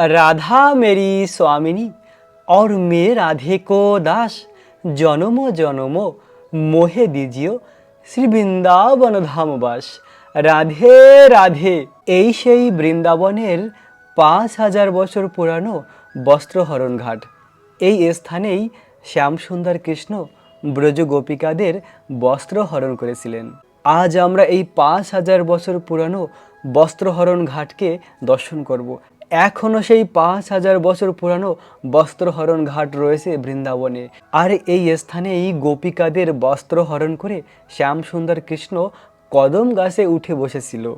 राधा मेरी स्वामिनी और मैं राधे को दास জনম জনম মোহে দিজিও শ্রী বৃন্দাবন ধামবাস রাধে রাধে এই সেই বৃন্দাবনের পাঁচ হাজার বছর পুরানো বস্ত্রহরণ ঘাট এই স্থানেই শ্যামসুন্দর কৃষ্ণ ব্রজ গোপিকাদের বস্ত্র হরণ করেছিলেন আজ আমরা এই পাঁচ হাজার বছর পুরানো বস্ত্রহরণ ঘাটকে দর্শন করব এখনও সেই পাঁচ হাজার বছর পুরানো বস্ত্রহরণ ঘাট রয়েছে বৃন্দাবনে। আর এই স্থানে এই গোপিকাদের বস্ত্র হরণ করে শ্যামসুন্দর কৃষ্ণ কদম গাছে উঠে বসেছিল।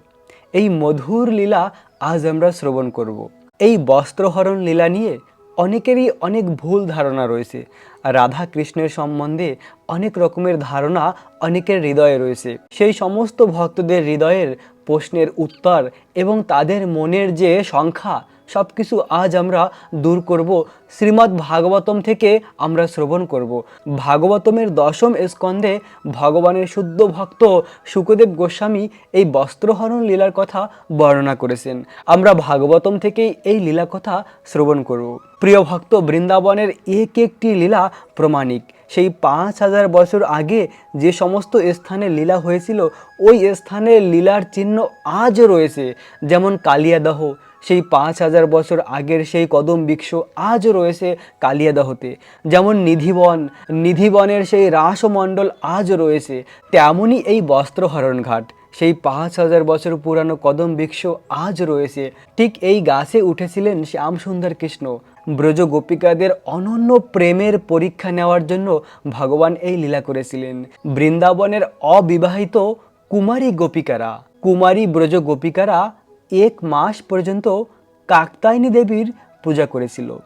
এই মধুর লীলা আজ আমরা শ্রবণ করব। এই বস্ত্রহরণ লীলা নিয়ে অনেকেরই অনেক ভুল ধারণা রয়েছে। রাধা কৃষ্ণের সম্বন্ধে অনেক রকমের ধারণা অনেকের হৃদয়ে রয়েছে। সেই সমস্ত ভক্তদের হৃদয়ের প্রশ্নের উত্তর এবং তাদের মনের যে সংখ্যা সব কিছু আজ আমরা দূর করব। শ্রীমদ্ ভাগবতম থেকে আমরা শ্রবণ করব। ভাগবতমের দশম স্কন্ধে ভগবানের শুদ্ধ ভক্ত সুখদেব গোস্বামী এই বস্ত্রহরণ লীলার কথা বর্ণনা করেছেন। আমরা ভাগবতম থেকেই এই লীলা কথা শ্রবণ করব। প্রিয় ভক্ত, বৃন্দাবনের এক একটি লীলা প্রমাণিক। সেই পাঁচ হাজার বছর আগে যে সমস্ত স্থানে লীলা হয়েছিল, ওই স্থানের লীলার চিহ্ন আজও রয়েছে। যেমন কালিয়াদহ, সেই পাঁচ হাজার বছর আগের সেই কদম বৃক্ষ আজও রয়েছে কালিয়াদহতে। যেমন নিধিবন, নিধিবনের সেই রাসমণ্ডল আজও রয়েছে। তেমনই এই বস্ত্রহরণ ঘাট, সেই পাঁচ হাজার বছর পুরানো কদম বৃক্ষ আজ রয়েছে। ঠিক এই গাছে উঠেছিলেন শ্যামসুন্দর কৃষ্ণ। ব্রজ গোপিকাদের অনন্য প্রেমের পরীক্ষা নেওয়ার জন্য ভগবান এই লীলা করেছিলেন। বৃন্দাবনের অবিবাহিত কুমারী গোপিকারা। কুমারী ব্রজ গোপিকারা এক মাস পর্যন্ত কাকতায়নী দেবীর পূজা করেছিল।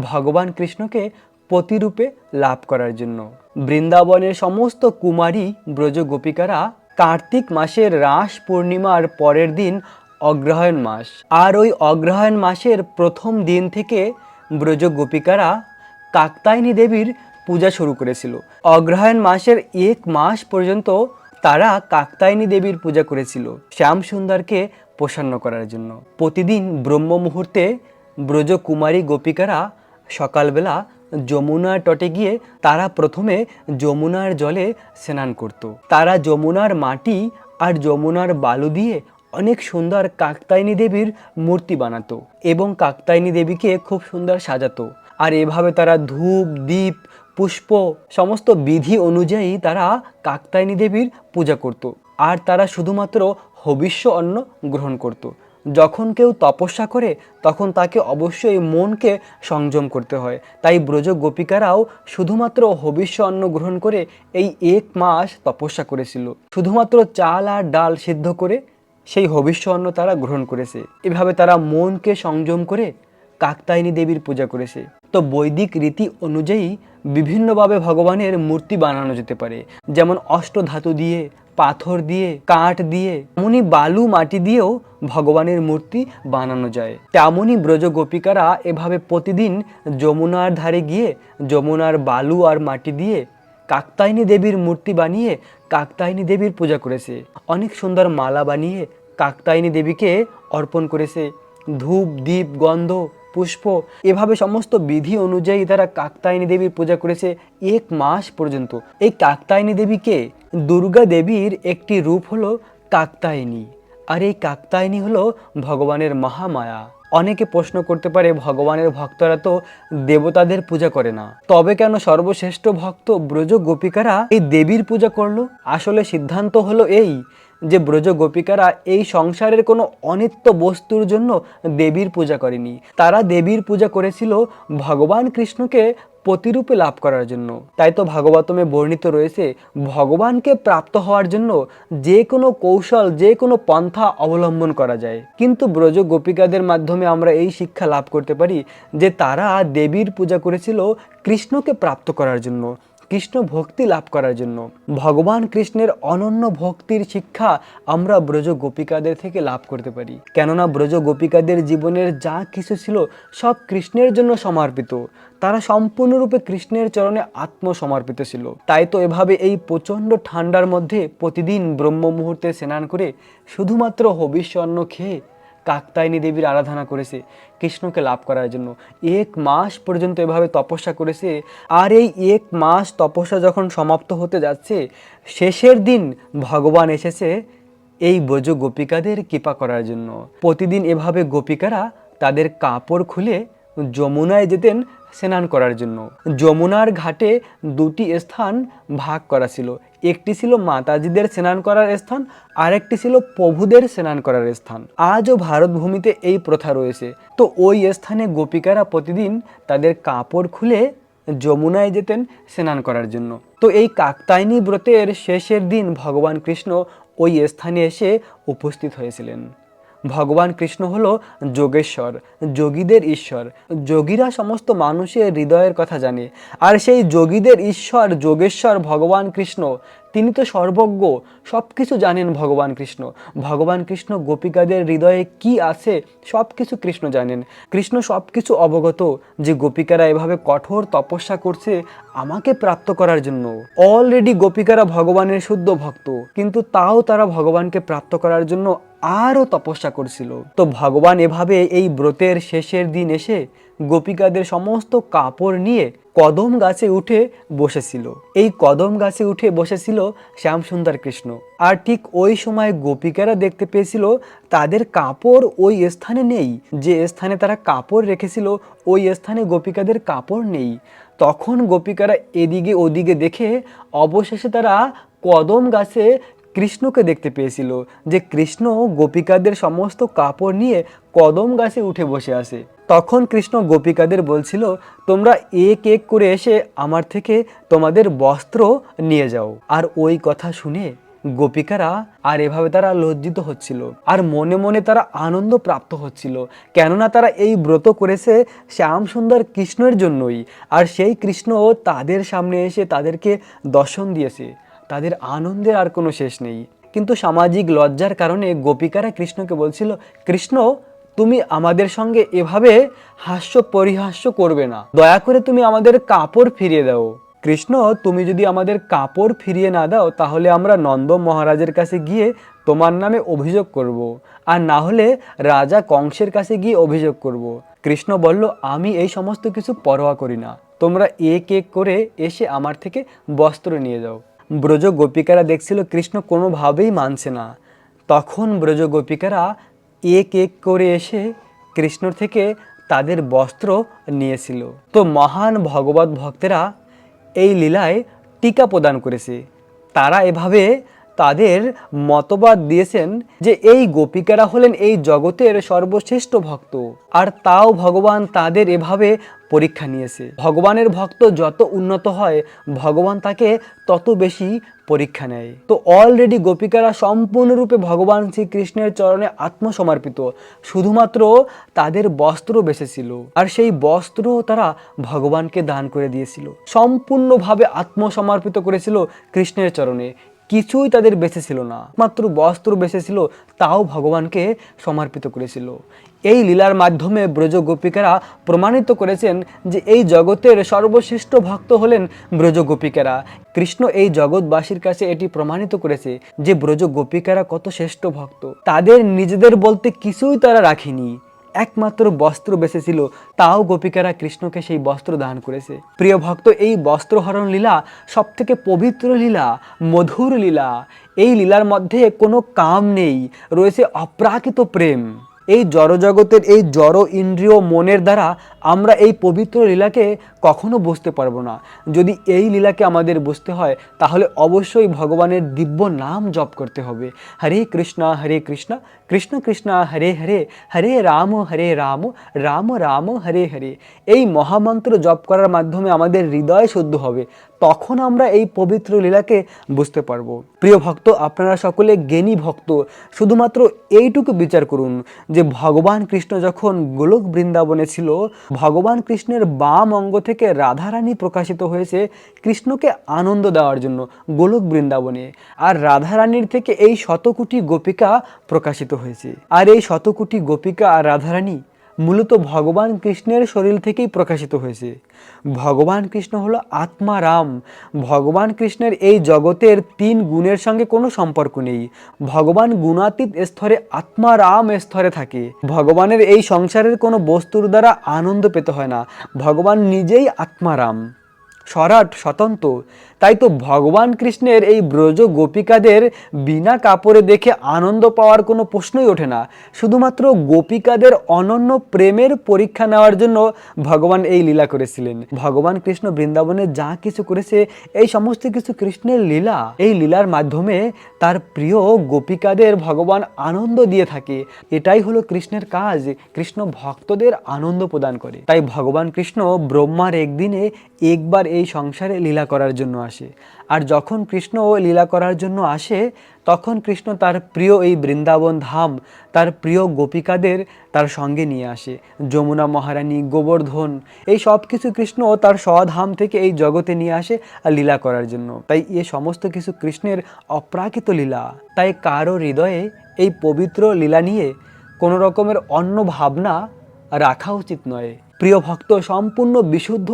ভগবান কৃষ্ণকে প্রতিরূপে লাভ করার জন্য। বৃন্দাবনের সমস্ত কুমারী ব্রজ গোপিকারা কার্তিক মাসের রাস পূর্ণিমার পরের দিন অগ্রহায়ণ মাস। আর ওই অগ্রহায়ণ মাসের প্রথম দিন থেকে ব্রজ গোপিকারা কাকতায়নী দেবীর পূজা শুরু করেছিল। অগ্রহায়ণ মাসের এক মাস পর্যন্ত তারা কাকতায়নী দেবীর পূজা করেছিল শ্যাম সুন্দরকে প্রসন্ন করার জন্য। প্রতিদিন ব্রহ্ম মুহূর্তে ব্রজ কুমারী গোপিকারা সকালবেলা যমুনার তটে গিয়ে তারা প্রথমে যমুনার জলে স্নান করত। তারা যমুনার মাটি আর যমুনার বালু দিয়ে অনেক সুন্দর কাকতায়নী দেবীর মূর্তি বানাতো এবং কাকতায়নী দেবীকে খুব সুন্দর সাজাতো। আর এভাবে তারা ধূপ দ্বীপ পুষ্প সমস্ত বিধি অনুযায়ী তারা কাকতায়নী দেবীর পূজা করত। আর তারা শুধুমাত্র হবিষ্য অন্ন গ্রহণ করত। যখন কেউ তপস্যা করে, তখন তাকে অবশ্যই মনকে সংযম করতে হয়। তাই ব্রজ গোপিকারাও শুধুমাত্র হবিষ্য অন্ন গ্রহণ করে এই এক মাস তপস্যা করেছিল। শুধুমাত্র চাল আর ডাল সিদ্ধ করে সেই হবিষ্য অন্ন তারা গ্রহণ করেছে। এভাবে তারা মনকে সংযম করে কাকতায়নী দেবীর পূজা করেছে। তো বৈদিক রীতি অনুযায়ী বিভিন্নভাবে ভগবানের মূর্তি বানানো যেতে পারে। যেমন অষ্টধাতু দিয়ে, পাথর দিয়ে, কাঠ দিয়ে এমনই বালু মাটি দিয়েও ভগবানের মূর্তি বানানো যায়। তেমনই ব্রজ গোপিকারা এভাবে প্রতিদিন যমুনার ধারে গিয়ে যমুনার বালু আর মাটি দিয়ে কাকতায়নী দেবীর মূর্তি বানিয়ে কাকতায়নী দেবীর পূজা করেছে। অনেক সুন্দর মালা বানিয়ে কাকতায়নী দেবীকে অর্পণ করেছে। ধূপ, দীপ, গন্ধ, পুষ্প, এভাবে সমস্ত বিধি অনুযায়ী তারা কাকতায়নী দেবীর পূজা করেছে এক মাস পর্যন্ত। এই কাকতায়নী দেবীকে দুর্গা দেবীর একটি রূপ হলো কাকতায়নী আর এই কাকতায়নী হলো ভগবানের মহামায়া। অনেকে প্রশ্ন করতে পারে, ভগবানের ভক্তরা তো দেবতাদের পূজা করে না। তবে কেন সর্বশ্রেষ্ঠ ভক্ত ব্রজ গোপিকারা এই দেবীর পূজা করল? আসলে সিদ্ধান্ত হলো এই, যে ব্রজ গোপিকারা এই সংসারের কোনো অনিত্য বস্তুর জন্য দেবীর পূজা করেনি। তারা দেবীর পূজা করেছিল ভগবান কৃষ্ণকে প্রতিরূপে লাভ করার জন্য। তাই তো ভাগবতমে বর্ণিত রয়েছে, ভগবানকে প্রাপ্ত হওয়ার জন্য যে কোনো কৌশল, যে কোনো পন্থা অবলম্বন করা যায়। কিন্তু ব্রজ গোপিকাদের মাধ্যমে আমরা এই শিক্ষা লাভ করতে পারি যে তারা দেবীর পূজা করেছিল কৃষ্ণকে প্রাপ্ত করার জন্য। কৃষ্ণ ভক্তি লাভ করার জন্য। ভগবান কৃষ্ণের অনন্য ভক্তির শিক্ষা আমরা ব্রজ গোপিকাদের থেকে লাভ করতে পারি। কেননা ব্রজ গোপিকাদের জীবনের যা কিছু ছিল সব কৃষ্ণের জন্য সমর্পিত। তারা সম্পূর্ণরূপে কৃষ্ণের চরণে আত্মসমর্পিত ছিল। তাই তো এভাবে এই প্রচণ্ড ঠান্ডার মধ্যে প্রতিদিন ব্রহ্ম মুহূর্তে স্নান করে শুধুমাত্র হবিষ্যন্ন খেয়ে কাকতায়নী দেবীর আরাধনা করেছে, কৃষ্ণকে লাভ করার জন্য। এক মাস পর্যন্ত এভাবে তপস্যা করেছে, আর এই এক মাস তপস্যা যখন সমাপ্ত হতে যাচ্ছে, শেষের দিন ভগবান এসেছে এই ব্রজ গোপিকাদের কৃপা করার জন্য। প্রতিদিন এভাবে গোপিকারা তাদের কাপড় খুলে যমুনায় যেতেন স্নান করার জন্য। যমুনার ঘাটে দুটি স্থান ভাগ করা ছিল একটি ছিল মাতাজিদের স্নান করার স্থান, আরেকটি ছিল প্রভুদের স্নান করার স্থান। আজও ভারত ভূমিতে এই প্রথা রয়েছে। তো ওই স্থানে গোপিকারা প্রতিদিন তাদের কাপড় খুলে যমুনায় যেতেন স্নান করার জন্য। তো এই কাকতায়নী ব্রতের শেষের দিন ভগবান কৃষ্ণ ওই স্থানে এসে উপস্থিত হয়েছিলেন। ভগবান কৃষ্ণ হলো যোগেশ্বর, যোগীদের ঈশ্বর। যোগীরা সমস্ত মানুষের হৃদয়ের কথা জানে। আর সেই যোগীদের ঈশ্বর, যোগেশ্বর, ভগবান কৃষ্ণ, তিনি তো সর্বজ্ঞ। সব কিছু জানেন ভগবান কৃষ্ণ। ভগবান কৃষ্ণ গোপিকাদের হৃদয়ে কি আছে সব কিছু কৃষ্ণ জানেন। কৃষ্ণ সব কিছু অবগত যে গোপিকারা এভাবে কঠোর তপস্যা করছে আমাকে প্রাপ্ত করার জন্য। অলরেডি গোপিকারা ভগবানের শুদ্ধ ভক্ত, কিন্তু তাও তারা ভগবানকে প্রাপ্ত করার জন্য আরও তপস্যা করছিল। তো ভগবান এভাবে এই ব্রতের শেষের দিন এসে গোপিকাদের সমস্ত কাপড় নিয়ে কদম গাছে উঠে বসেছিল। এই কদম গাছে উঠে বসেছিল শ্যামসুন্দর কৃষ্ণ। আর ঠিক ওই সময় গোপিকারা দেখতে পেয়েছিল তাদের কাপড় ওই স্থানে নেই। যে স্থানে তারা কাপড় রেখেছিল, ওই স্থানে গোপিকাদের কাপড় নেই। তখন গোপিকারা এদিকে ওদিকে দেখে অবশেষে তারা কদম গাছে কৃষ্ণকে দেখতে পেয়েছিল যে কৃষ্ণ গোপিকাদের সমস্ত কাপড় নিয়ে কদম গাছে উঠে বসে আছে। তখন কৃষ্ণ গোপিকাদের বলছিল, তোমরা এক এক করে এসে আমার থেকে তোমাদের বস্ত্র নিয়ে যাও। আর ওই কথা শুনে গোপিকারা আর এভাবে তারা লজ্জিত হচ্ছিল আর মনে মনে তারা আনন্দ প্রাপ্ত হচ্ছিল। কেননা তারা এই ব্রত করেছে শ্যাম সুন্দর কৃষ্ণের জন্যই। আর সেই কৃষ্ণ তাদের সামনে এসে তাদেরকে দর্শন দিয়েছে। তাদের আনন্দের আর কোনো শেষ নেই। কিন্তু সামাজিক লজ্জার কারণে গোপিকারা কৃষ্ণকে বলছিল, কৃষ্ণ, তুমি আমাদের সঙ্গে এভাবে হাস্য পরিহাস্য করবে না। দয়া করে তুমি আমাদের কাপড় ফিরিয়ে দাও। কৃষ্ণ, তুমি যদি আমাদের কাপড় ফিরিয়ে না দাও, তাহলে আমরা নন্দ মহারাজের কাছে গিয়ে তোমার নামে অভিযোগ করব। আর না হলে রাজা কংসের কাছে গিয়ে অভিযোগ করব। কৃষ্ণ বলল, আমি এই সমস্ত কিছু পরোয়া করি না। তোমরা এক এক করে এসে আমার থেকে বস্ত্র নিয়ে যাও। ব্রজ গোপিকারা দেখছিল কৃষ্ণ কোনোভাবেই মানছে না। তখন ব্রজ গোপিকারা এক এক করে এসে কৃষ্ণ থেকে তাদের বস্ত্র নিয়েছিল। তো মহান ভগবত ভক্তেরা এই লীলায় টিকা প্রদান করেছে। তারা এভাবে তাদের মতবাদ দিয়েছেন যে এই গোপিকারা হলেন এই জগতের সর্বশ্রেষ্ঠ ভক্ত। আর তাও ভগবান তাদের এভাবে পরীক্ষা নিয়েছে। ভগবানের ভক্ত যত উন্নত হয়, ভগবান তাকে তত বেশি পরীক্ষা নেয়। তো অলরেডি গোপিকারা সম্পূর্ণরূপে ভগবান শ্রীকৃষ্ণের চরণে আত্মসমর্পিত। শুধুমাত্র তাদের বস্ত্র বেঁচেছিল। আর সেই বস্ত্র তারা ভগবানকে দান করে দিয়েছিল। সম্পূর্ণভাবে আত্মসমর্পিত করেছিল কৃষ্ণের চরণে। কিছুই তাদের বেঁচে ছিল না, মাত্র বস্ত্র বেঁচে ছিল, তাও ভগবানকে সমর্পিত করেছিল। এই লীলার মাধ্যমে ব্রজ গোপিকারা প্রমাণিত করেছেন যে এই জগতের সর্বশ্রেষ্ঠ ভক্ত হলেন ব্রজ গোপিকারা কৃষ্ণ এই জগৎবাসীর কাছে এটি প্রমাণিত করেছে যে ব্রজ গোপিকারা কত শ্রেষ্ঠ ভক্ত। তাদের নিজেদের বলতে কিছুই তারা রাখেনি। একমাত্র বস্ত্র বেঁচেছিল, তাও গোপিকারা কৃষ্ণকে সেই বস্ত্র দান করেছে। প্রিয় ভক্ত, এই বস্ত্র হরণ লীলা সব থেকে পবিত্র লীলা, মধুর লীলা। এই লীলার মধ্যে কোনো কাম নেই, রয়েছে অপ্রাকৃত প্রেম। এই জড়জগতের এই জড় ইন্দ্রিয় মনের দ্বারা আমরা এই পবিত্র লীলাকে কখনো বুঝতে পারব না। যদি এই লীলাকে আমাদের বুঝতে হয়, তাহলে অবশ্যই ভগবানের দিব্য নাম জপ করতে হবে। হরে কৃষ্ণ হরে কৃষ্ণ কৃষ্ণ কৃষ্ণ, হরে হরে হরে রাম হরে রাম রাম রাম, হরে হরে। এই মহামন্ত্র জপ করার মাধ্যমে আমাদের হৃদয় শুদ্ধ হবে। তখন আমরা এই পবিত্র লীলাকে বুঝতে পারব। প্রিয় ভক্ত, আপনারা সকলে জ্ঞানী ভক্ত। শুধুমাত্র এইটুকু বিচার করুন। যে ভগবান কৃষ্ণ যখন গোলক বৃন্দাবনে ছিল, ভগবান কৃষ্ণের বাম অঙ্গ থেকে রাধারানী প্রকাশিত হয়েছে কৃষ্ণকে আনন্দ দেওয়ার জন্য গোলক বৃন্দাবনে। আর রাধারানীর থেকে এই শতকোটি গোপিকা প্রকাশিত হয়েছে। আর এই শতকোটি গোপিকা আর রাধারানী? মূলত ভগবান কৃষ্ণের শরীর থেকেই প্রকাশিত হয়েছে। ভগবান কৃষ্ণ হলো আত্মারাম ভগবান কৃষ্ণের এই জগতের তিন গুণের সঙ্গে কোনো সম্পর্ক নেই। ভগবান গুণাতীত স্তরে আত্মারাম স্তরে থাকে। ভগবানের এই সংসারের কোনো বস্তুর দ্বারা আনন্দ পেতে হয় না। ভগবান নিজেই আত্মারাম সরাট, স্বতন্ত্র। তাই তো ভগবান কৃষ্ণের এই ব্রজ গোপিকাদের বিনা কাপড়ে দেখে আনন্দ পাওয়ার কোনো প্রশ্নই ওঠে না। শুধুমাত্র গোপিকাদের অনন্য প্রেমের পরীক্ষা নেওয়ার জন্য ভগবান এই লীলা করেছিলেন। ভগবান কৃষ্ণ বৃন্দাবনে যা কিছু করেছে, এই সমস্ত কিছু কৃষ্ণের লীলা, এই লীলার মাধ্যমে তার প্রিয় গোপিকাদের ভগবান আনন্দ দিয়ে থাকে। এটাই হলো কৃষ্ণের কাজ, কৃষ্ণ ভক্তদের আনন্দ প্রদান করে। তাই ভগবান কৃষ্ণ ব্রহ্মার একদিনে একবার এই সংসারে লীলা করার জন্য আসে। আর যখন কৃষ্ণ লীলা করার জন্য আসে, তখন কৃষ্ণ তার প্রিয় এই বৃন্দাবন ধাম, তার প্রিয় গোপিকাদের তার সঙ্গে নিয়ে আসে। যমুনা মহারানী, গোবর্ধন, এই সব কিছু কৃষ্ণ তার স্বধাম থেকে এই জগতে নিয়ে আসে আর লীলা করার জন্য। তাই এ সমস্ত কিছু কৃষ্ণের অপ্রাকৃত লীলা। তাই কারও হৃদয়ে এই পবিত্র লীলা নিয়ে কোনো রকমের অন্য ভাবনা রাখা উচিত নয়। প্রিয় ভক্ত, সম্পূর্ণ বিশুদ্ধ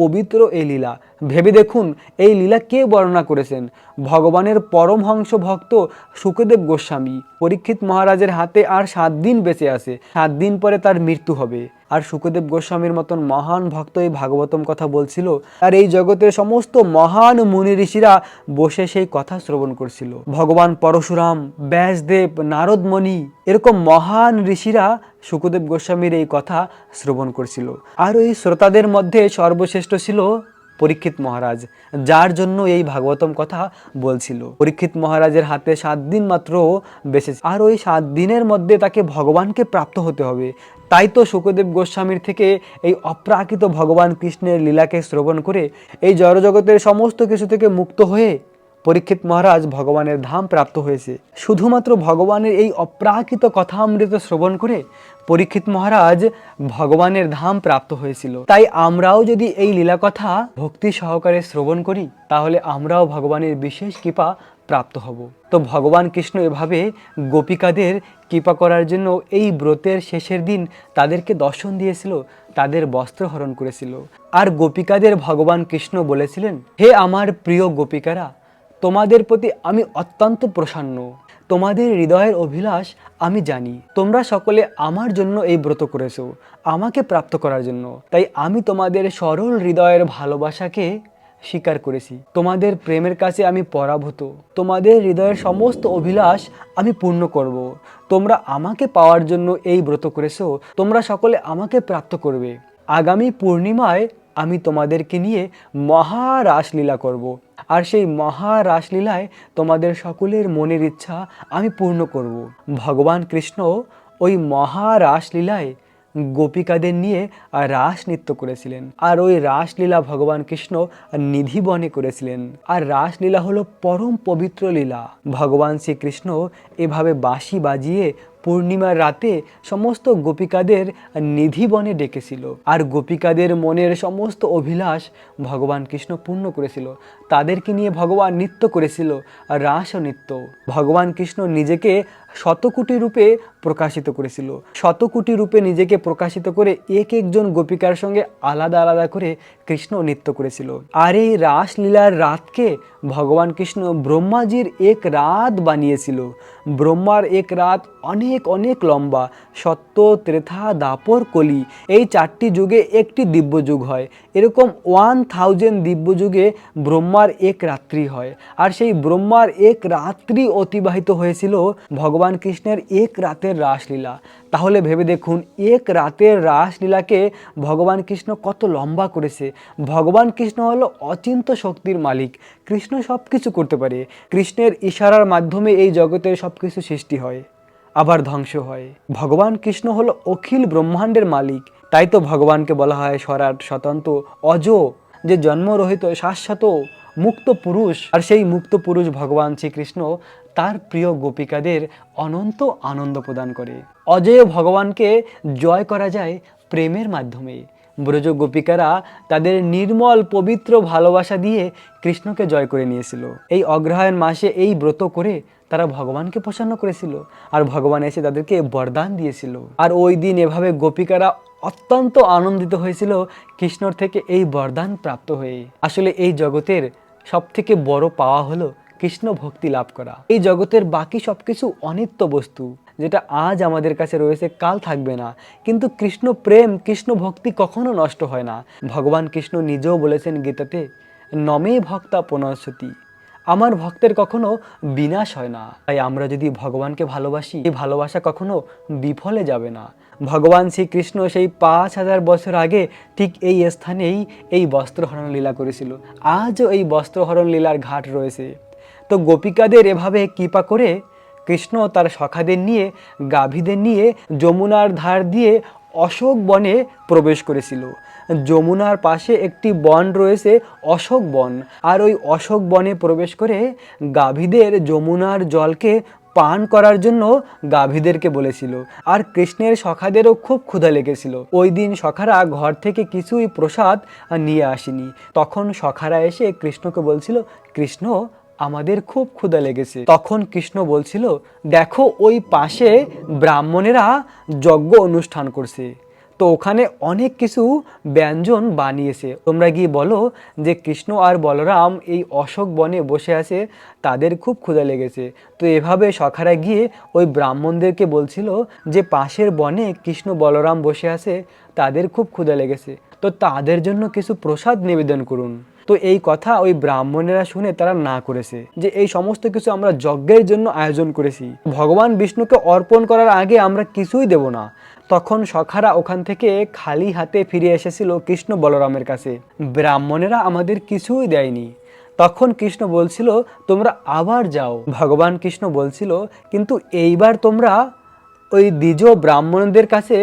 পবিত্র এই লীলা। ভেবে দেখুন, এই লীলা কে বর্ণনা করেছেন? ভগবানের পরমহংস ভক্ত সুখদেব গোস্বামী। পরীক্ষিত মহারাজের হাতে আর সাত দিন বেঁচে আছে। সাত দিন পরে তার মৃত্যু হবে। আর সুখদেব গোস্বামীর মতন মহান ভক্ত এই ভাগবতম কথা বলছিল। আর এই জগতের সমস্ত মহান মুনি ঋষিরা বসে সেই কথা শ্রবণ করছিল। ভগবান পরশুরাম, ব্যাসদেব, নারদমণি এরকম মহান ঋষিরা সুখদেব গোস্বামীর এই কথা শ্রবণ করছিল। আর ওই শ্রোতাদের মধ্যে সর্বশ্রেষ্ঠ ছিল পরীক্ষিত মহারাজ, যার জন্য এই ভাগবতম কথা বলছিল। পরীক্ষিত মহারাজের হাতে সাত দিন মাত্র বেঁচে আর ওই সাত দিনের মধ্যে তাকে ভগবানকে প্রাপ্ত হতে হবে। তাই তো সুখদেব গোস্বামীর থেকে এই অপ্রাকৃত ভগবান কৃষ্ণের লীলাকে শ্রবণ করে এই জড়জগতের সমস্ত কিছু থেকে মুক্ত হয়ে পরীক্ষিত মহারাজ ভগবানের ধাম প্রাপ্ত হয়েছে। শুধুমাত্র ভগবানের এই অপ্রাকৃত কথামৃত শ্রবণ করে পরীক্ষিত মহারাজ ভগবানের ধাম প্রাপ্ত হয়েছিল। তাই আমরাও যদি এই লীলা কথা ভক্তি সহকারে শ্রবণ করি, তাহলে আমরাও ভগবানের বিশেষ কৃপা প্রাপ্ত হব। তো ভগবান কৃষ্ণ এভাবে গোপিকাদের কৃপা করার জন্য এই ব্রতের শেষের দিন তাদেরকে দর্শন দিয়েছিল, তাদের বস্ত্র হরণ করেছিল। আর গোপিকাদের ভগবান কৃষ্ণ বলেছিলেন, হে আমার প্রিয় গোপিকারা, তোমাদের প্রতি আমি অত্যন্ত প্রসন্ন। তোমাদের হৃদয়ের অভিলাষ আমি জানি। তোমরা সকলে আমার জন্য এই ব্রত করেছ, আমাকে প্রাপ্ত করার জন্য। তাই আমি তোমাদের সরল হৃদয়ের ভালোবাসাকে স্বীকার করেছি তোমাদের প্রেমের কাছে আমি পরাভূত তোমাদের হৃদয়ের সমস্ত অভিলাষ আমি পূর্ণ করব। তোমরা আমাকে পাওয়ার জন্য এই ব্রত করেছ তোমরা সকলে আমাকে প্রাপ্ত করবে আগামী পূর্ণিমায় আমি তোমাদেরকে নিয়ে মহা রাসলীলা করব। আর সেই মহা রাসলীলায় তোমাদের সকলের মনের ইচ্ছা আমি পূর্ণ করব। ভগবান কৃষ্ণ ওই মহা রাসলীলায় গোপিকাদের নিয়ে রাস নৃত্য করেছিলেন। আর ওই রাসলীলা ভগবান কৃষ্ণ নিধি বনে করেছিলেন। আর রাসলীলা হলো পরম পবিত্র লীলা। ভগবান শ্রীকৃষ্ণ এভাবে বাঁশি বাজিয়ে পূর্ণিমার রাতে সমস্ত গোপিকাদের নিধি বনে ডেকেছিল। আর গোপিকাদের মনের সমস্ত অভিলাষ ভগবান কৃষ্ণ পূর্ণ করেছিল। তাদেরকে নিয়ে ভগবান নৃত্য করেছিল রাস নৃত্য। ভগবান কৃষ্ণ নিজেকে শতকোটি রূপে প্রকাশিত করেছিল। শতকোটি রূপে নিজেকে প্রকাশিত করে এক একজন গোপিকার সঙ্গে আলাদা আলাদা করে কৃষ্ণ নৃত্য করেছিল। আর এই রাসলীলার রাতকে ভগবান কৃষ্ণ ব্রহ্মাজির এক রাত বানিয়েছিল। ব্রহ্মার এক রাত অনেক অনেক লম্বা, সত্য, ত্রেথা, দাপর কলি। এই চারটি যুগে একটি দিব্য যুগ হয়। এরকম ওয়ান থাউজেন্ড দিব্য যুগে ব্রহ্মার এক রাত্রি হয়। আর সেই ব্রহ্মার এক রাত্রি অতিবাহিত হয়েছিল ভগবান কৃষ্ণের এক রাতের রাসলীলা। তাহলে ভেবে দেখুন, এক রাতের রাসলীলাকে ভগবান কৃষ্ণ কত লম্বা করেছে। ভগবান কৃষ্ণ হলো অচিন্ত শক্তির মালিক। কৃষ্ণ সব কিছু করতে পারে। কৃষ্ণের ইশারার মাধ্যমে এই জগতের সব কিছু সৃষ্টি হয়, আবার ধ্বংস হয়। ভগবান কৃষ্ণ হলো অখিল ব্রহ্মাণ্ডের মালিক। তাই তো ভগবানকে বলা হয় স্বরাট, স্বতন্ত্র, অজ, যে জন্মরহিত, শাশ্বত, মুক্ত পুরুষ। আর সেই মুক্ত পুরুষ ভগবান শ্রীকৃষ্ণ তার প্রিয় গোপিকাদের অনন্ত আনন্দ প্রদান করে। অজেয় ভগবানকে জয় করা যায় প্রেমের মাধ্যমে। ব্রজ গোপিকারা তাদের নির্মল, পবিত্র ভালোবাসা দিয়ে কৃষ্ণকে জয় করে নিয়েছিল। এই অগ্রহায়ণ মাসে এই ব্রত করে তারা ভগবানকে প্রসন্ন করেছিল আর ভগবান এসে তাদেরকে বরদান দিয়েছিল। আর ওই দিন এভাবে গোপিকারা অত্যন্ত আনন্দিত হয়েছিল কৃষ্ণর থেকে এই বরদান প্রাপ্ত হয়ে। আসলে এই জগতের সব থেকে বড় পাওয়া হলো কৃষ্ণ ভক্তি লাভ করা। এই জগতের বাকি সব কিছু অনিত্য বস্তু, যেটা আজ আমাদের কাছে রয়েছে, কাল থাকবে না। কিন্তু কৃষ্ণ প্রেম, কৃষ্ণ ভক্তি কখনো নষ্ট হয় না। ভগবান কৃষ্ণ নিজেও বলেছেন গীতাতে, নমে ভক্তা পুনঃসতি আমার ভক্তের কখনো বিনাশ হয় না। তাই আমরা যদি ভগবানকে ভালোবাসি, এই ভালোবাসা কখনো বিফলে যাবে না। ভগবান শ্রীকৃষ্ণ সেই পাঁচ হাজার বছর আগে ঠিক এই স্থানেই এই বস্ত্রহরণ লীলা করেছিল। আজও এই বস্ত্রহরণ লীলার ঘাট রয়েছে। তো গোপিকাদের এভাবে কৃপা করে কৃষ্ণ তার সখাদের নিয়ে, গাভীদের নিয়ে যমুনার ধার দিয়ে অশোক বনে প্রবেশ করেছিল। যমুনার পাশে একটি বন রয়েছে, অশোক বন। আর ওই অশোক বনে প্রবেশ করে গাভীদের যমুনার জলকে পান করার জন্য গাভীদেরকে বলেছিল। আর কৃষ্ণের সখাদেরও খুব ক্ষুধা লেগেছিল। ওই দিন সখারা ঘর থেকে কিছুই প্রসাদ নিয়ে আসেনি। তখন সখারা এসে কৃষ্ণকে বলছিল, কৃষ্ণ আমাদের খুব ক্ষুধা লেগেছে। তখন কৃষ্ণ বলছিল, দেখো, ওই পাশে ব্রাহ্মণেরা যজ্ঞ অনুষ্ঠান করছে। তো ওখানে অনেক কিছু ব্যঞ্জন বানিয়েছে। তোমরা গিয়ে বলো যে কৃষ্ণ আর বলরাম এই অশোক বনে বসে আছে, তাদের খুব ক্ষুধা লেগেছে। তো এভাবে সখারা গিয়ে ওই ব্রাহ্মণদেরকে বলছিল যে পাশের বনে কৃষ্ণ বলরাম বসে আছে, তাদের খুব ক্ষুধা লেগেছে। তো তাদের জন্য কিছু প্রসাদ নিবেদন করুন। তো এই কথা ওই ব্রাহ্মণেরা শুনে তারা না করেছে যে এই সমস্ত কিছু আমরা যজ্ঞের জন্য আয়োজন করেছি। ভগবান বিষ্ণুকে অর্পণ করার আগে আমরা কিছুই দেব না। তখন সখারা ওখান থেকে খালি হাতে ফিরে এসেছিল কৃষ্ণ বলরামের কাছে। ব্রাহ্মণেরা আমাদের কিছুই দেয়নি। তখন কৃষ্ণ বলছিল, তোমরা আবার যাও। ভগবান কৃষ্ণ বলছিল, কিন্তু এইবার তোমরা ওই দ্বিজ ব্রাহ্মণদের কাছে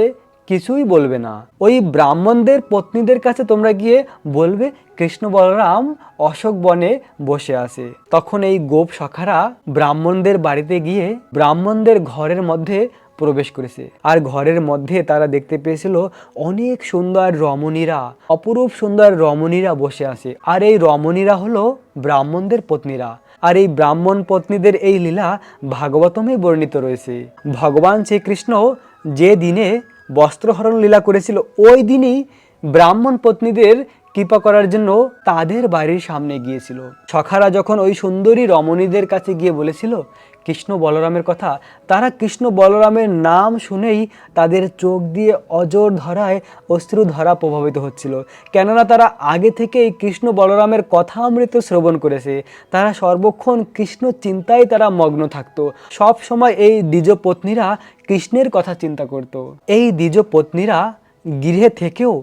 কিছুই বলবে না। ওই ব্রাহ্মণদের পত্নীদের কাছে তোমরা গিয়ে বলবে, কৃষ্ণ বলরাম অশোক বনে বসে আছে। তখন এই গোপ সখারা ব্রাহ্মণদের বাড়িতে গিয়ে ব্রাহ্মণদের ঘরের মধ্যে প্রবেশ করেছে। আর ঘরের মধ্যে তারা দেখতে পেয়েছিল অনেক সুন্দর রমণীরা, অপরূপ সুন্দর রমণীরা বসে আছে। আর এই রমণীরা হলো ব্রাহ্মণদের পত্নীরা। আর এই ব্রাহ্মণ পত্নীদের এই লীলা ভাগবতমে বর্ণিত রয়েছে। ভগবান শ্রীকৃষ্ণ যে দিনে বস্ত্রহরণ লীলা করেছিল। ওই দিনই ব্রাহ্মণ পত্নীদের কৃপা করার জন্য তাদের বাড়ির সামনে গিয়েছিল। সখারা যখন ওই সুন্দরী রমণীদের কাছে গিয়ে বলেছিল কৃষ্ণ বলরামের কথা, তারা কৃষ্ণ বলরামের নাম শুনেই তাদের চোখ দিয়ে অজর ধরায় অশ্রু ধরা প্রভাবিত হচ্ছিল। কেননা তারা আগে থেকেই কৃষ্ণ বলরামের কথা অমৃত শ্রবণ করেছে। তারা সর্বক্ষণ কৃষ্ণ চিন্তায় তারা মগ্ন থাকতো। সব সময় এই দ্বিজ পত্নীরা কৃষ্ণের কথা চিন্তা করত। এই দ্বিজ পত্নীরা গৃহে থেকেও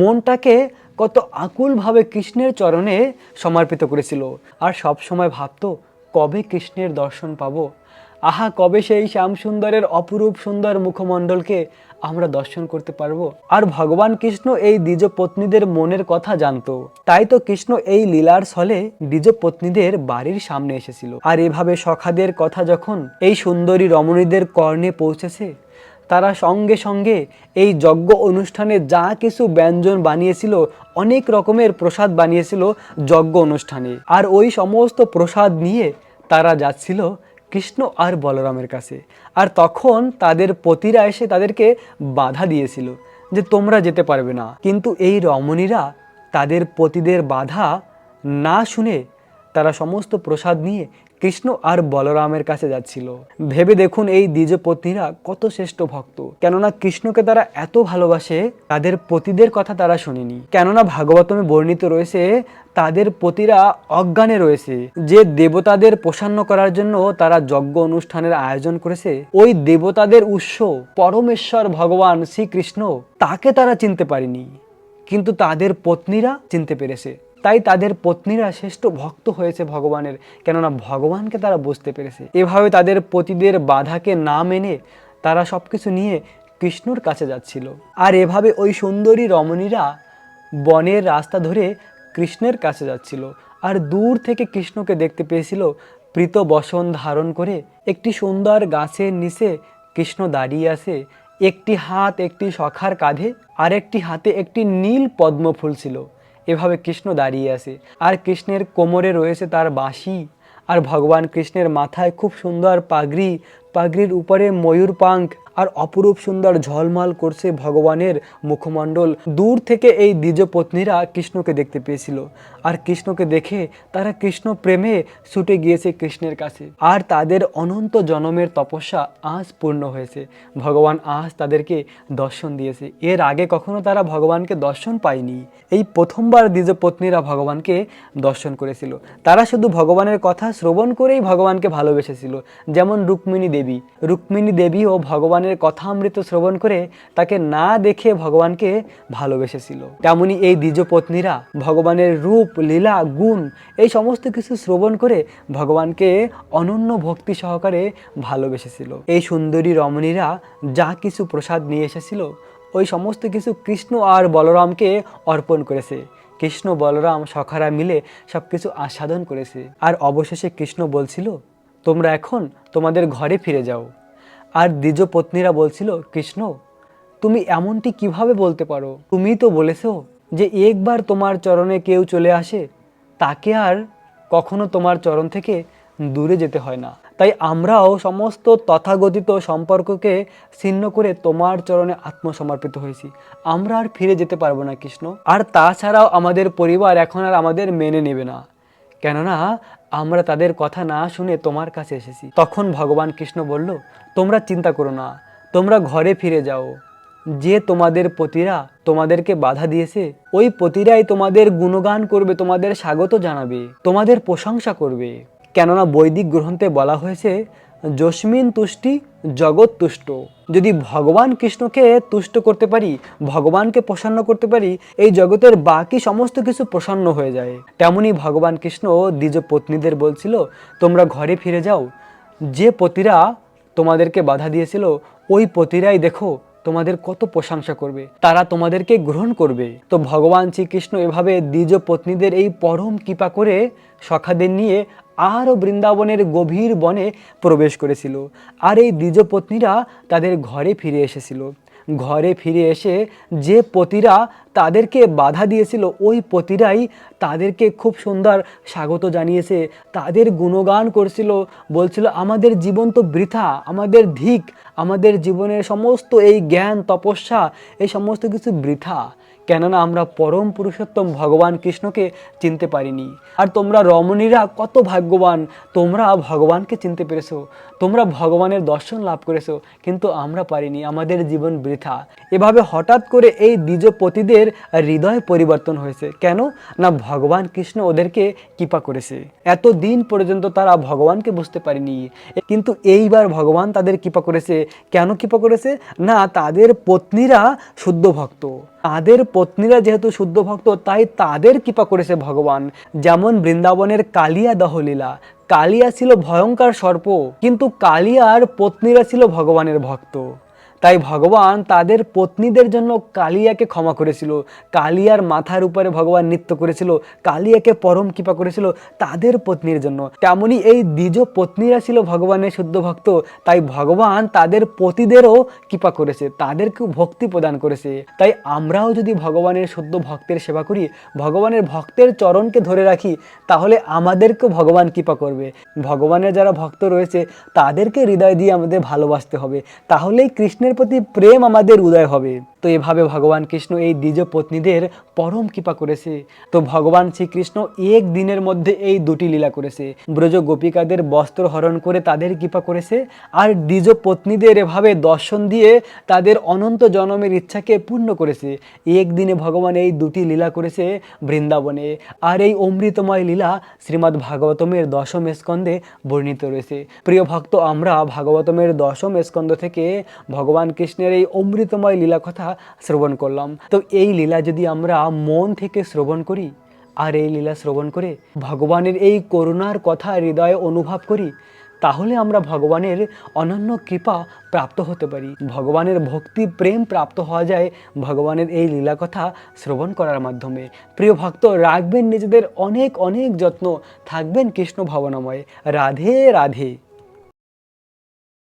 মনটাকে কত আকুলভাবে কৃষ্ণের চরণে সমর্পিত করেছিল। আর সব সময় ভাবতো কবে কৃষ্ণের দর্শন পাব? আহা, কবে সেই শ্যামসুন্দরের অপরূপ সুন্দর মুখমণ্ডলকে আমরা দর্শন করতে পারব? আর ভগবান কৃষ্ণ এই দ্বিজ পত্নীদের মনের কথা জানতো। তাই তো কৃষ্ণ এই লীলার ছলে দ্বিজ পত্নীদের বাড়ির সামনে এসেছিল। আর এভাবে সখাদের কথা যখন এই সুন্দরী রমণীদের কর্ণে পৌঁছেছে তারা সঙ্গে সঙ্গে এই যজ্ঞ অনুষ্ঠানে যা কিছু ব্যঞ্জন বানিয়েছিল, অনেক রকমের প্রসাদ বানিয়েছিল যজ্ঞ অনুষ্ঠানে। আর ওই সমস্ত প্রসাদ নিয়ে তারা যাচ্ছিল কৃষ্ণ আর বলরামের কাছে। আর তখন তাদের পতিরা এসে তাদেরকে বাধা দিয়েছিল যে তোমরা যেতে পারবে না। কিন্তু এই রমণীরা তাদের পতিদের বাধা না শুনে তারা সমস্ত প্রসাদ নিয়ে কৃষ্ণ আর বলরামের কাছে যাচ্ছিল। ভেবে দেখুন এই দ্বিজ পত্নীরা কত শ্রেষ্ঠ ভক্ত। কেননা কৃষ্ণকে তারা এত ভালোবাসে, তাদের পতিদের কথা তারা শোনেনি। কেননা ভাগবতমে বর্ণিত রয়েছে, তাদের পতিরা অজ্ঞানে রয়েছে। যে দেবতাদের প্রসন্ন করার জন্য তারা যজ্ঞ অনুষ্ঠানের আয়োজন করেছে, ওই দেবতাদের উৎস পরমেশ্বর ভগবান শ্রীকৃষ্ণ, তাকে তারা চিনতে পারেনি। কিন্তু তাদের পত্নীরা চিনতে পেরেছে। তাই তাদের পত্নীরা শ্রেষ্ঠ ভক্ত হয়েছে ভগবানের, কেননা ভগবানকে তারা বুঝতে পেরেছে। এভাবে তাদের পতিদের বাধাকে না মেনে তারা সব কিছু নিয়ে কৃষ্ণর কাছে যাচ্ছিল। আর এভাবে ওই সুন্দরী রমণীরা বনের রাস্তা ধরে কৃষ্ণের কাছে যাচ্ছিল। আর দূর থেকে কৃষ্ণকে দেখতে পেয়েছিল প্রীত বসন ধারণ করে একটি সুন্দর গাছের নিচে কৃষ্ণ দাঁড়িয়ে আছে। একটি হাত একটি সখার কাঁধে, আর একটি হাতে একটি নীল পদ্ম ফুল ছিল। এভাবে কৃষ্ণ দাঁড়িয়ে আছে। আর কৃষ্ণের কোমরে রয়েছে তার বাঁশি। আর ভগবান কৃষ্ণের মাথায় খুব সুন্দর পাগড়ি। পাগড়ির উপরে ময়ূর পাঙ্ক। আর অপরূপ সুন্দর ঝলমল করছে ভগবানের মুখমণ্ডল। দূর থেকে এই দ্বিজ পত্নীরা কৃষ্ণকে দেখতে পেয়েছিল। আর কৃষ্ণকে দেখে তারা কৃষ্ণ প্রেমে ছুটে গিয়েছে কৃষ্ণের কাছে। আর তাদের অনন্ত জনমের তপস্যা আজ পূর্ণ হয়েছে। ভগবান আজ তাদেরকে দর্শন দিয়েছে। এর আগে কখনো তারা ভগবানকে দর্শন পায়নি। এই প্রথমবার দ্বিজ পত্নীরা ভগবানকে দর্শন করেছিল। তারা শুধু ভগবানের কথা শ্রবণ করেই ভগবানকে ভালোবেসেছিল। যেমন রুক্মিণী দেবী। রুক্মিণী দেবীও ভগবানের কথামৃত শ্রবণ করে তাকে না দেখে ভগবানকে ভালোবেসেছিল। তেমনি এই দ্বিজ পত্নীরা ভগবানের রূপ, লীলা, গুণ এই সমস্ত কিছু শ্রবণ করে ভগবানকে অনন্য ভক্তি সহকারে ভালোবেসেছিল। এই সুন্দরী রমণীরা যা কিছু প্রসাদ নিয়ে এসেছিল, ওই সমস্ত কিছু কৃষ্ণ আর বলরামকে অর্পণ করেছে। কৃষ্ণ, বলরাম, সখারা মিলে সব কিছু আস্বাদন করেছে। আর অবশেষে কৃষ্ণ বলছিল, তোমরা এখন তোমাদের ঘরে ফিরে যাও। আর দ্বিজ পত্নীরা বলছিল, কৃষ্ণ, তুমি এমনটি কীভাবে বলতে পারো? তুমি তো বলেছ যে একবার তোমার চরণে কেউ চলে আসে, তাকে আর কখনো তোমার চরণ থেকে দূরে যেতে হয় না। তাই আমরাও সমস্ত তথাগতিত সম্পর্ককে ছিন্ন করে তোমার চরণে আত্মসমর্পিত হয়েছি। আমরা আর ফিরে যেতে পারব না, কৃষ্ণ। আর তাছাড়াও আমাদের পরিবার এখন আর আমাদের মেনে নেবে না। কেননা আমরা তাদের কথা না শুনে তোমার কাছে এসেছি। তখন ভগবান কৃষ্ণ বলল, তোমরা চিন্তা করো না, তোমরা ঘরে ফিরে যাও। যে তোমাদের পতিরা তোমাদেরকে বাধা দিয়েছে, ওই পতিরাই তোমাদের গুণগান করবে, তোমাদের স্বাগত জানাবে, তোমাদের প্রশংসা করবে। কেননা বৈদিক গ্রন্থে বলা হয়েছে যস্মিন তুষ্টি জগৎ তুষ্ট। যদি ভগবান কৃষ্ণকে তুষ্ট করতে পারি, ভগবানকে প্রসন্ন করতে পারি, এই জগতের বাকি সমস্ত কিছু প্রসন্ন হয়ে যায়। তেমনি ভগবান কৃষ্ণ দ্বিজ পত্নীদের বলছিল, তোমরা ঘরে ফিরে যাও। যে পতিরা তোমাদেরকে বাধা দিয়েছিল, ওই পতিরাই দেখো তোমাদের কত প্রশংসা করবে। তারা তোমাদেরকে গ্রহণ করবে। তো ভগবান শ্রীকৃষ্ণ এভাবে দ্বিজ পত্নীদের এই পরম কৃপা করে সখাদের নিয়ে আরও বৃন্দাবনের গভীর বনে প্রবেশ করেছিল। আর এই দ্বিজপত্নীরা তাদের ঘরে ফিরে এসেছিল। ঘরে ফিরে এসে যে পতিরা তাদেরকে বাধা দিয়েছিল, ওই পতিরাই তাদেরকে খুব সুন্দর স্বাগত জানিয়েছে, তাদের গুণগান করছিল, বলছিল, আমাদের জীবন তো বৃথা, আমাদের ধিক, আমাদের জীবনের সমস্ত এই জ্ঞান, তপস্যা, এই সমস্ত কিছু বৃথা। কেননা আমরা পরম পুরুষোত্তম ভগবান কৃষ্ণকে চিনতে পারিনি। আর তোমরা রমণীরা কত ভাগ্যবান, তোমরা ভগবানকে চিনতে পেরেছ, তোমরা ভগবানের দর্শন লাভ করেছ, কিন্তু আমরা পারিনি, আমাদের জীবন বৃথা। এভাবে হঠাৎ করে এই দ্বিজ পতিদের হৃদয় পরিবর্তন হয়েছে। কেন? না, ভগবান কৃষ্ণ ওদেরকে কৃপা করেছে। এত দিন পর্যন্ত তারা ভগবানকে বুঝতে পারেনি। কিন্তু এইবার ভগবান তাদের কৃপা করেছে। কেন কৃপা করেছে? না, তাদের পত্নীরা শুদ্ধ ভক্ত। তাদের পত্নীরা যেহেতু শুদ্ধ ভক্ত, তাই তাদের কৃপা করেছে ভগবান। যেমন বৃন্দাবনের কালিয়া দহলীলা। কালিয়া ছিল ভয়ঙ্কর সর্প, কিন্তু কালিয়ার পত্নীরা ছিল ভগবানের ভক্ত। তাই ভগবান তাদের পত্নীদের জন্য কালিয়াকে ক্ষমা করেছিল। কালিয়ার মাথার উপরে ভগবান নৃত্য করেছিল, কালিয়াকে পরম কৃপা করেছিল তাদের পত্নীর জন্য। তেমনি এই দ্বিজ পত্নীরা ছিল ভগবানের শুদ্ধ ভক্ত, তাই ভগবান তাদের পতিদেরও কৃপা করেছে, তাদেরকেও ভক্তি প্রদান করেছে। তাই আমরাও যদি ভগবানের শুদ্ধ ভক্তের সেবা করি, ভগবানের ভক্তের চরণকে ধরে রাখি, তাহলে আমাদেরকেও ভগবান কৃপা করবে। ভগবানের যারা ভক্ত রয়েছে, তাদেরকে হৃদয় দিয়ে আমাদের ভালোবাসতে হবে। তাহলেই কৃষ্ণের প্রতি প্রেম আমাদের উদয় হবে। তো এভাবে ভগবান কৃষ্ণ এই দ্বিজ পত্নীদের পরম কৃপা করেছে। তো ভগবান শ্রীকৃষ্ণ এক দিনের মধ্যে এই দুটি লীলা করেছে। ব্রজ গোপিকাদের বস্ত্র হরণ করে তাদের কৃপা করেছে আর দ্বিজ পত্নীদের এভাবে দর্শন দিয়ে তাদের অনন্ত জনমের ইচ্ছাকে পূর্ণ করেছে। এক দিনে ভগবান এই দুটি লীলা করেছে বৃন্দাবনে আর এই অমৃতময় লীলা শ্রীমদ্ ভাগবতমের দশম স্কন্ধে বর্ণিত রয়েছে। প্রিয় ভক্ত, আমরা ভাগবতমের দশম স্কন্ধ থেকে ভগবান কৃষ্ণের এই অমৃতময় লীলা কথা শ্রবণ করলাম। তো এই লীলা যদি আমরা মন থেকে শ্রবণ করি, আর এই লীলা শ্রবণ করে ভগবানের এই করুণার কথা হৃদয়ে অনুভব করি, তাহলে আমরা ভগবানের অনন্য কৃপা প্রাপ্ত হতে পারি। ভগবানের ভক্তি প্রেম প্রাপ্ত হওয়া যায় ভগবানের এই লীলা কথা শ্রবণ করার মাধ্যমে। প্রিয় ভক্ত, রাখবেন নিজেদের অনেক অনেক যত্ন। থাকবেন কৃষ্ণ ভাবনাময়। রাধে রাধে।